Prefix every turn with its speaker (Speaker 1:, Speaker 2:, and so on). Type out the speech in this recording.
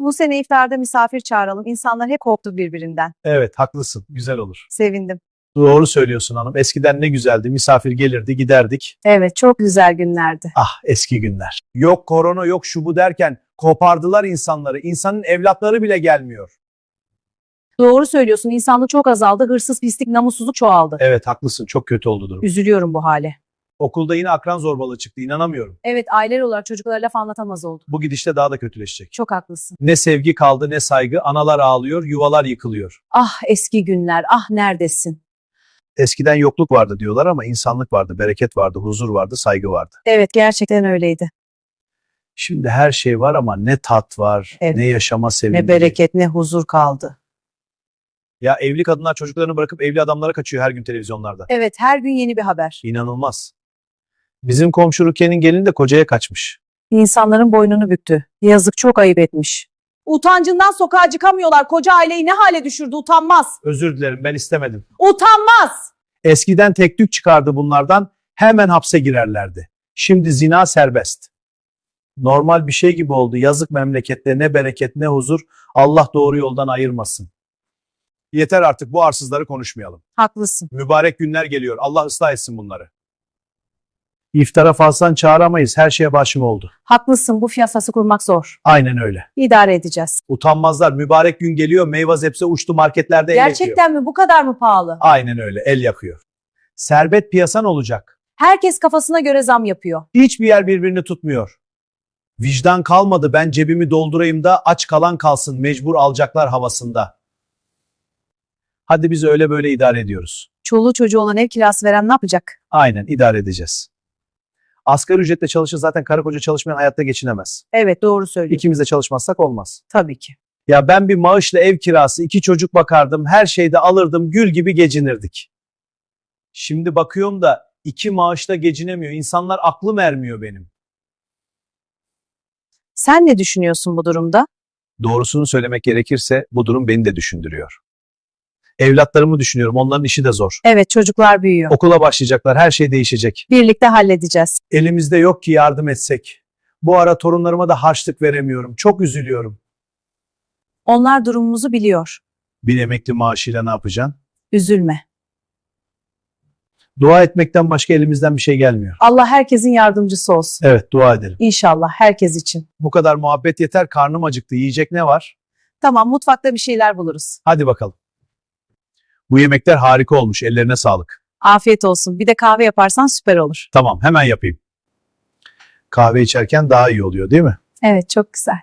Speaker 1: Bu sene iftarda misafir çağıralım. İnsanlar hep korktu birbirinden.
Speaker 2: Evet haklısın. Güzel olur.
Speaker 1: Sevindim.
Speaker 2: Doğru söylüyorsun hanım. Eskiden ne güzeldi. Misafir gelirdi giderdik.
Speaker 1: Evet çok güzel günlerdi.
Speaker 2: Ah eski günler. Yok korona yok şu bu derken kopardılar insanları. İnsanın evlatları bile gelmiyor.
Speaker 1: Doğru söylüyorsun. İnsanlık çok azaldı. Hırsız, pislik, namussuzluk çoğaldı.
Speaker 2: Evet haklısın. Çok kötü oldu durum.
Speaker 1: Üzülüyorum bu hale.
Speaker 2: Okulda yine akran zorbalığı çıktı. İnanamıyorum.
Speaker 1: Evet aileler olarak çocuklara laf anlatamaz oldu.
Speaker 2: Bu gidişte daha da kötüleşecek.
Speaker 1: Çok haklısın.
Speaker 2: Ne sevgi kaldı ne saygı. Analar ağlıyor, yuvalar yıkılıyor.
Speaker 1: Ah eski günler. Ah neredesin?
Speaker 2: Eskiden yokluk vardı diyorlar ama insanlık vardı, bereket vardı, huzur vardı, saygı vardı.
Speaker 1: Evet gerçekten öyleydi.
Speaker 2: Şimdi her şey var ama ne tat var,
Speaker 1: Evet.
Speaker 2: ne yaşama sevinci.
Speaker 1: Ne bereket ne huzur kaldı.
Speaker 2: Ya evli kadınlar çocuklarını bırakıp evli adamlara kaçıyor her gün televizyonlarda.
Speaker 1: Evet her gün yeni bir haber.
Speaker 2: İnanılmaz. Bizim komşu Rukiye'nin gelini de kocaya kaçmış.
Speaker 1: İnsanların boynunu büktü. Yazık çok ayıp etmiş. Utancından sokağa çıkamıyorlar. Koca aileyi ne hale düşürdü utanmaz.
Speaker 2: Özür dilerim ben istemedim.
Speaker 1: Utanmaz.
Speaker 2: Eskiden tek tük çıkardı bunlardan hemen hapse girerlerdi. Şimdi zina serbest. Normal bir şey gibi oldu. Yazık memlekette ne bereket ne huzur. Allah doğru yoldan ayırmasın. Yeter artık bu arsızları konuşmayalım.
Speaker 1: Haklısın.
Speaker 2: Mübarek günler geliyor. Allah ıslah etsin bunları. İftara fazlan çağıramayız. Her şeye başım oldu.
Speaker 1: Haklısın bu piyasası kurmak zor.
Speaker 2: Aynen öyle.
Speaker 1: İdare edeceğiz.
Speaker 2: Utanmazlar. Mübarek gün geliyor. Meyve zepse uçtu marketlerde el yakıyor.
Speaker 1: Gerçekten mi bu kadar mı pahalı?
Speaker 2: Aynen öyle. El yakıyor. Serbet piyasan olacak.
Speaker 1: Herkes kafasına göre zam yapıyor.
Speaker 2: Hiçbir yer birbirini tutmuyor. Vicdan kalmadı ben cebimi doldurayım da aç kalan kalsın mecbur alacaklar havasında. Hadi biz öyle böyle idare ediyoruz.
Speaker 1: Çoluğu çocuğu olan ev kirası veren ne yapacak?
Speaker 2: Aynen idare edeceğiz. Asgari ücretle çalışır zaten karı koca çalışmayan hayatta geçinemez.
Speaker 1: Evet doğru söylüyorsun.
Speaker 2: İkimiz de çalışmazsak olmaz.
Speaker 1: Tabii ki.
Speaker 2: Ya ben bir maaşla ev kirası, iki çocuk bakardım, her şeyde alırdım, gül gibi geçinirdik. Şimdi bakıyorum da iki maaşla geçinemiyor. İnsanlar aklım ermiyor benim.
Speaker 1: Sen ne düşünüyorsun bu durumda?
Speaker 2: Doğrusunu söylemek gerekirse bu durum beni de düşündürüyor. Evlatlarımı düşünüyorum. Onların işi de zor.
Speaker 1: Evet çocuklar büyüyor.
Speaker 2: Okula başlayacaklar. Her şey değişecek.
Speaker 1: Birlikte halledeceğiz.
Speaker 2: Elimizde yok ki yardım etsek. Bu ara torunlarıma da harçlık veremiyorum. Çok üzülüyorum.
Speaker 1: Onlar durumumuzu biliyor.
Speaker 2: Bir emekli maaşıyla ne yapacaksın?
Speaker 1: Üzülme.
Speaker 2: Dua etmekten başka elimizden bir şey gelmiyor.
Speaker 1: Allah herkesin yardımcısı olsun.
Speaker 2: Evet dua edelim.
Speaker 1: İnşallah herkes için.
Speaker 2: Bu kadar muhabbet yeter. Karnım acıktı. Yiyecek ne var?
Speaker 1: Tamam mutfakta bir şeyler buluruz.
Speaker 2: Hadi bakalım. Bu yemekler harika olmuş. Ellerine sağlık.
Speaker 1: Afiyet olsun. Bir de kahve yaparsan süper olur.
Speaker 2: Tamam hemen yapayım. Kahve içerken daha iyi oluyor değil mi?
Speaker 1: Evet çok güzel.